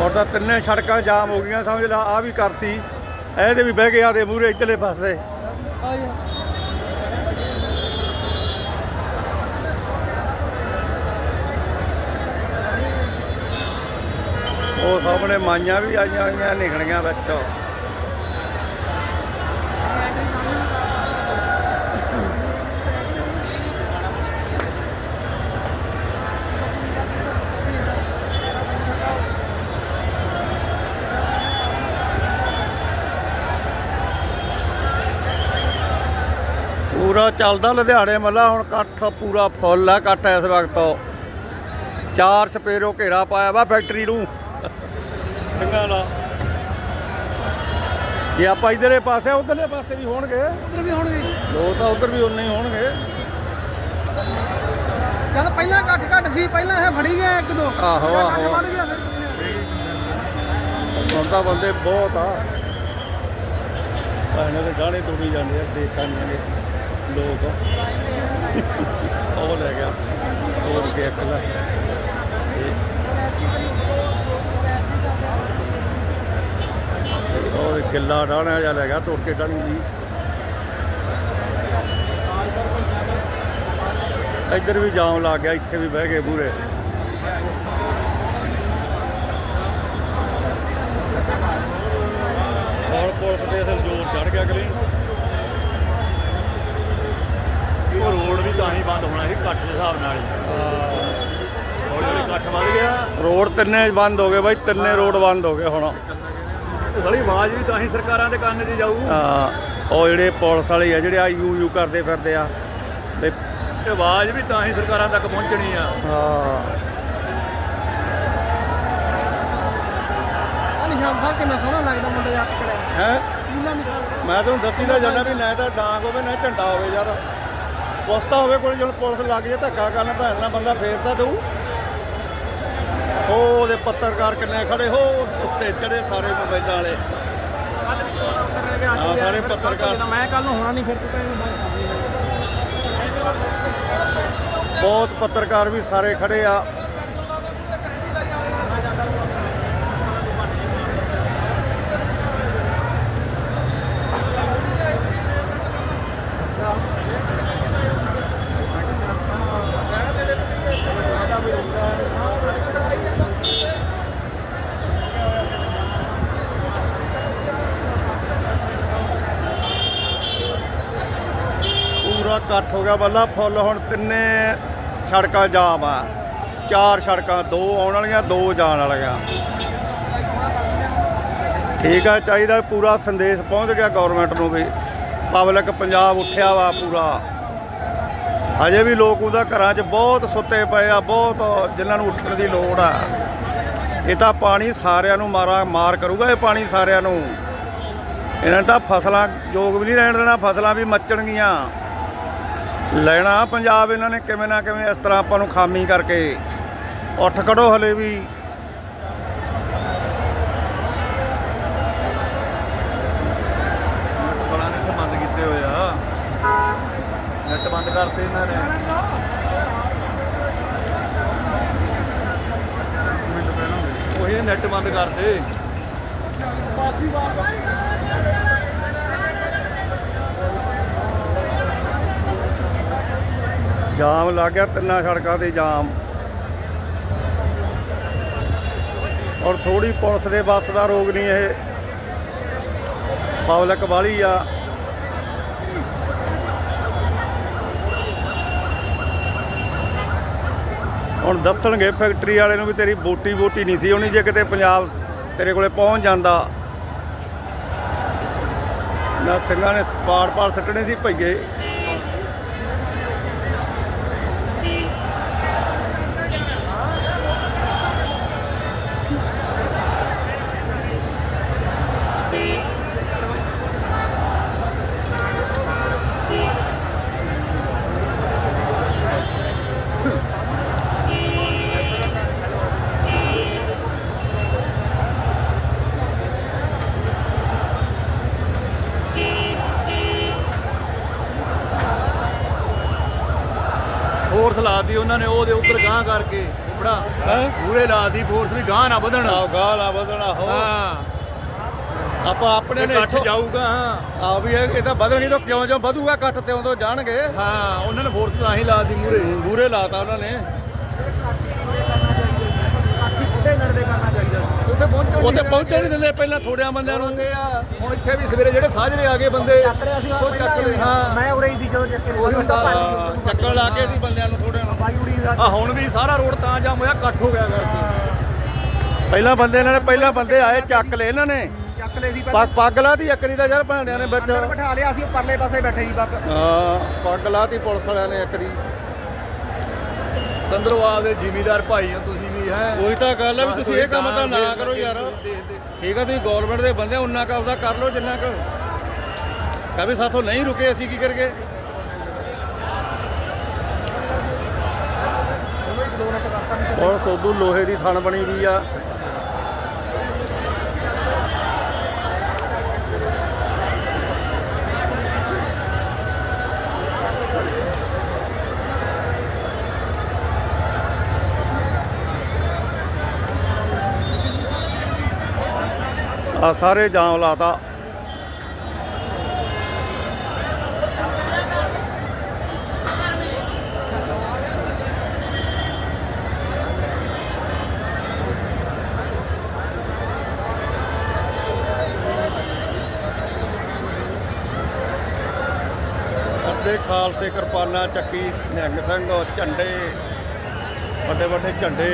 ਔਰ ਤਾਂ ਤਿੰਨੇ ਸੜਕਾਂ ਜਾਮ ਹੋ ਗਈਆਂ, ਸਮਝ ਲਾ ਆ ਵੀ ਕਰਤੀ। ਇਹਦੇ ਵੀ ਬਹਿ ਗਿਆ ਤੇ ਮੂਰੇ ਇੱਧਰਲੇ ਪਾਸੇ। ਉਹ ਸਾਹਮਣੇ ਮਾਈਆਂ ਵੀ ਆਈਆਂ ਹੋਈਆਂ ਨਿਕਲੀਆਂ ਵਿੱਚੋਂ ਪੂਰਾ ਚੱਲਦਾ ਲੁਧਿਆਣੇ ਮੱਲਾ ਹੁਣ ਇਕੱਠ ਪੂਰਾ ਫੁੱਲ ਆ ਇਕੱਠ ਇਸ ਵਕਤ। ਚਾਰ ਸਪੇਰੋ ਘੇਰਾ ਪਾਇਆ ਵਾ ਫੈਕਟਰੀ ਨੂੰ। ਸਿੰਘਾਂ ਦਾ। ਜੇ ਆਪਾਂ ਇਧਰਲੇ ਪਾਸੇ ਉਧਰਲੇ ਪਾਸੇ ਵੀ ਹੋਣਗੇ। ਉਧਰ ਵੀ ਹੋਣਗੇ। ਦੋ ਤਾਂ ਉਧਰ ਵੀ ਉਨੇ ਹੀ ਹੋਣਗੇ। ਚੱਲ ਪਹਿਲਾਂ ਘੱਟ ਘੱਟ ਸੀ ਪਹਿਲਾਂ ਇਹ ਫੜੀ ਗਿਆ ਇੱਕ ਦੋ। ਆਹੋ, ਆਹੋ। ਤਾਂ ਬੰਦੇ ਬਹੁਤ ਆ। ਭਾਣੇ ਦੇ ਗਾਣੇ ਤੁਰੀ ਜਾਂਦੇ ਆ ਦੇਖਾਂਗੇ ਲੋਕ ਉਹ ਲੈ ਗਿਆ ਹੋਰ ਕੇ ਅਕਲਾ ਉਹ ਗਿੱਲਾ ਡਾਣਾ ਜਿਹਾ ਲੈ ਗਿਆ ਤੁਰ ਕੇ ਡਾਣੀ ਜੀ ਇੱਧਰ ਵੀ ਜਾਮ ਲੱਗ ਗਿਆ ਇੱਥੇ ਵੀ ਬਹਿ ਗਏ ਪੂਰੇ ਹੁਣ ਪੁਲਿਸ ਦੇ ਅਸਲ ਜ਼ੋਰ ਚੜ ਗਿਆ ਕਰੀ ਉਹ ਰੋਡ ਵੀ ਤਾਂ ਹੀ ਬੰਦ ਹੋਣਾ ਸੀ ਕੱਟ ਦੇ ਹਿਸਾਬ ਨਾਲ ਹੀ। ਹੌਲੀ ਹੌਲੀ ਕੱਟ ਵੱਧ ਗਿਆ। ਰੋਡ ਤਿੰਨੇ ਬੰਦ ਹੋ ਗਏ ਬਾਈ ਤਿੰਨੇ ਰੋਡ ਬੰਦ ਹੋ ਗਏ ਹੁਣ। ਸਾਲੀ ਆਵਾਜ਼ ਵੀ ਤਾਂ ਹੀ ਸਰਕਾਰਾਂ ਦੇ ਕੰਨ 'ਚ ਜਾਊ। ਹਾਂ, ਉਹ ਜਿਹੜੇ ਪੁਲਿਸ ਵਾਲੇ ਆ ਜਿਹੜੇ ਆ ਯੂ ਯੂ ਕਰਦੇ ਫਿਰਦੇ ਆ ਤੇ ਆਵਾਜ਼ ਵੀ ਤਾਂ ਹੀ ਸਰਕਾਰਾਂ ਤੱਕ ਪਹੁੰਚਣੀ ਆ। ਹਾਂ। ਨਿਸ਼ਾਨ ਸਾਹਿਬ ਕਿੰਨਾ ਸੋਹਣਾ ਲੱਗਦਾ ਮੁੰਡੇ ਦਾ ਹੱਥ ਕੜਿਆ ਹੈ? ਕਿੰਨਾ ਨਿਸ਼ਾਨ ਸਾਹਿਬ। ਮੈਂ ਤੁਹਾਨੂੰ ਦੱਸੀ ਤਾਂ ਜਾਂਦਾ ਵੀ ਨਾ ਤਾਂ ਡਾਂਗ ਹੋਵੇ ਨਾ ਝੰਡਾ ਹੋਵੇ ਯਾਰ। ਪੁਸਤਾ ਹੋਵੇ ਕੋਈ ਜਦੋਂ ਪੁਲਿਸ ਲੱਗ ਜੇ ਧੱਕਾ ਕਰਨ ਭੈਣ ਨਾਲ ਬੰਦਾ ਫੇਰ ਤਾਂ ਦਊ। ਉਹ ਉਹਦੇ ਪੱਤਰਕਾਰ ਕਿੰਨੇ ਖੜੇ ਹੋ ਉੱਤੇ ਚੜੇ ਸਾਰੇ ਮੋਬਾਈਲਾਂ ਵਾਲੇ। ਹਾਂ ਸਾਰੇ ਪੱਤਰਕਾਰ। ਮੈਂ ਕੱਲ ਨੂੰ ਹੋਣਾ ਨਹੀਂ ਫਿਰ ਤੂੰ ਕਹਿੰਦਾ ਬਹੁਤ ਪੱਤਰਕਾਰ ਵੀ ਸਾਰੇ ਖੜੇ ਆ ਪੂਰਾ ਇਕੱਠ ਹੋ ਗਿਆ ਬੱਲਾ ਫੁੱਲ ਹੁਣ ਤਿੰਨੇ ਸੜਕਾਂ ਜਾਮ ਆ। ਚਾਰ ਸੜਕਾਂ, ਦੋ ਆਉਣ ਵਾਲੀਆਂ, ਦੋ ਜਾਣ ਵਾਲੀਆਂ। ਠੀਕ ਆ, ਚਾਹੀਦਾ ਪੂਰਾ ਸੰਦੇਸ਼ ਪਹੁੰਚ ਗਿਆ ਗਵਰਨਮੈਂਟ ਨੂੰ ਵੀ। ਪਬਲਿਕ ਪੰਜਾਬ ਉੱਠਿਆ ਵਾ ਪੂਰਾ। ਅਜੇ ਵੀ ਲੋਕ ਉਹਦਾ ਘਰਾਂ 'ਚ ਬਹੁਤ ਸੁੱਤੇ ਪਏ ਆ, ਬਹੁਤ ਜਿਨ੍ਹਾਂ ਨੂੰ ਉੱਠਣ ਦੀ ਲੋੜ ਆ। ਇਹ ਤਾਂ ਪਾਣੀ ਸਾਰਿਆਂ ਨੂੰ ਮਾਰਾ ਮਾਰ ਕਰੂਗਾ ਇਹ ਪਾਣੀ ਸਾਰਿਆਂ ਨੂੰ। ਇਹਨਾਂ ਨੇ ਤਾਂ ਫਸਲਾਂ ਜੋਗ ਵੀ ਨਹੀਂ ਰਹਿਣ ਦੇਣਾ, ਫਸਲਾਂ ਵੀ ਮੱਚਣਗੀਆਂ। ਲੈਣਾ ਪੰਜਾਬ ਇਹਨਾਂ ਨੇ ਕਿਵੇਂ ਨਾ ਕਿਵੇਂ ਇਸ ਤਰ੍ਹਾਂ ਆਪਾਂ ਨੂੰ ਖਾਮੀ ਕਰਕੇ ਉੱਠ ਖੜੋ ਹਲੇ ਵੀ। ਬੰਦ ਕੀਤੇ ਹੋਏ ਆ। ਨੈਟ ਬੰਦ ਕਰਤੇ ਇਹਨਾਂ ਨੇ। ਮਿੰਟ ਪਹਿਲਾਂ। ਉਹੀ ਨੈਟ ਬੰਦ ਕਰਤੇ ਜਾਮ ਲੱਗ ਗਿਆ, ਤਿੰਨਾਂ ਸੜਕਾਂ ਤੇ ਜਾਮ। ਔਰ ਥੋੜੀ ਪੁਲਿਸ ਦੇ ਬੱਸ ਦਾ ਰੋਗ ਨਹੀਂ ਇਹ। ਪਬਲਿਕ ਵਾਲੀ ਆ। ਹੁਣ ਦੱਸਣਗੇ, ਫੈਕਟਰੀ ਵਾਲੇ ਨੂੰ ਵੀ ਤੇਰੀ ਬੋਟੀ ਬੋਟੀ ਨਹੀਂ ਸੀ ਹੋਣੀ, ਜੇ ਕਿਤੇ ਪੰਜਾਬ ਤੇਰੇ ਕੋਲੇ ਪਹੁੰਚ ਜਾਂਦਾ। ਨਾ ਸਿੰਘਾਂ ਨੇ ਪਾੜ ਪਾੜ ਸੱਟਣੇ ਸੀ ਭਈਏ। ਹੋਰ ਸਲਾਹ ਦੀ ਉਹਨਾਂ ਨੇ ਉਹਦੇ ਉੱਪਰ ਗਾਂ ਕਰਕੇ ਹੈ? ਪੂਰੇ ਲਾ ਦੀ ਫੋਰਸ ਵੀ ਗਾਂ ਨਾ ਵਧਣ। ਆਹ ਗਾਲ ਆ ਵਧਣਾ ਹੋ ਹਾਂ। ਆਪਾਂ ਆਪਣੇ ਨੇ ਇਕੱਠ ਇੱਥੋਂ ਜਾਊਗਾ ਹਾਂ। ਆ ਵੀ ਇਹ ਇਹ ਤਾਂ ਵਧਣੀ ਤਾਂ ਕਿਉਂ ਜੋ ਵਧੂਗਾ ਇਕੱਠ ਤੋਂ ਜਾਣਗੇ। ਹਾਂ ਉਹਨਾਂ ਨੇ ਫੋਰਸ ਤਾਂ ਹੀ ਲਾ ਦੀ ਮੂਰੇ ਬੂਰੇ ਲਾਤਾ ਉਹਨਾਂ ਨੇ। ਉੱਥੇ ਪਹੁੰਚੋ ਉੱਥੇ ਪਹੁੰਚਣ ਨਹੀਂ ਦਿੰਦੇ ਪਹਿਲਾਂ ਥੋੜਿਆਂ ਬੰਦਿਆਂ ਨੂੰ। ਆ। ਹੁਣ ਇੱਥੇ ਵੀ ਸਵੇਰੇ ਜਿਹੜੇ ਸਾਜਰੇ ਆ ਗਏ ਬੰਦੇ ਚੱਕ ਲਿਆ ਸੀ ਉਹ ਚੱਕ ਹਾਂ। ਮੈਂ ਹੀ। ਜਦੋਂ ਚੱਕੇ ਉਹੀ ਹੁੰਦਾ। ਹਾਂ, ਚੱਕਰ ਲਾ ਕੇ ਸੀ ਬੰਦਿਆਂ ਨੂੰ ਥੋੜਿਆਂ ਨੂੰ ਬਾਈ ਉੜੀ ਦਾ ਆ ਹੁਣ ਵੀ ਸਾਰਾ ਰੋਡ ਤਾਂ ਜਾਮ ਹੋਇਆ ਇਕੱਠ ਹੋ ਗਿਆ ਕਰਕੇ ਪਹਿਲਾਂ ਬੰਦੇ ਇਹਨਾਂ ਨੇ ਪਹਿਲਾਂ ਬੰਦੇ ਆਏ ਚੱਕ ਲਏ ਇਹਨਾਂ ਨੇ। ਚੱਕ ਲੈ ਸੀ ਪੱਗ ਪੱਗ ਲਾਤੀ ਇੱਕ ਦੀ ਤਾਂ ਯਾਰ ਭਾਂਡਿਆਂ ਨੇ ਵਿੱਚ। ਅੰਦਰ ਬਿਠਾ ਲਿਆ ਸੀ ਉਹ ਪਰਲੇ ਪਾਸੇ ਬੈਠੇ ਸੀ ਬੱਕ ਹਾਂ ਪੱਗ ਲਾਤੀ ਪੁਲਿਸ ਵਾਲਿਆਂ ਨੇ ਇੱਕ ਦੀ। ਤੰਦਰੋ ਆਪਦੇ ਜ਼ਿਮੀਦਾਰ ਭਾਈ ਆ ਤੁਸੀਂ ਵੀ ਹੈ। ਉਹੀ ਤਾਂ ਗੱਲ ਆ ਵੀ ਤੁਸੀਂ ਇਹ ਕੰਮ ਤਾਂ ਨਾ ਕਰੋ ਯਾਰ। ਠੀਕ ਆ ਤੁਸੀਂ ਗਵਰਨਮੈਂਟ ਦੇ ਬੰਦੇ ਉਹਨਾਂ ਕੁ ਆਪਦਾ ਕਰ ਲਓ ਜਿੰਨਾ ਕੁ ਕਦੇ ਸਾਥੋਂ ਨਹੀਂ ਰੁਕੇ ਅਸੀਂ ਕੀ ਕਰਕੇ ਹੁਣ ਸੋਧੂ ਲੋਹੇ ਦੀ ਥਣ ਬਣੀ ਵੀ ਆ। ਆ ਸਾਰੇ ਜਾਮ ਲਾਤਾ। ਅੱਧੇ ਖਾਲਸੇ ਕਿਰਪਾਨਾਂ ਚੱਕੀ ਨਿਹੰਗ ਸਿੰਘ ਝੰਡੇ ਵੱਡੇ ਵੱਡੇ ਝੰਡੇ।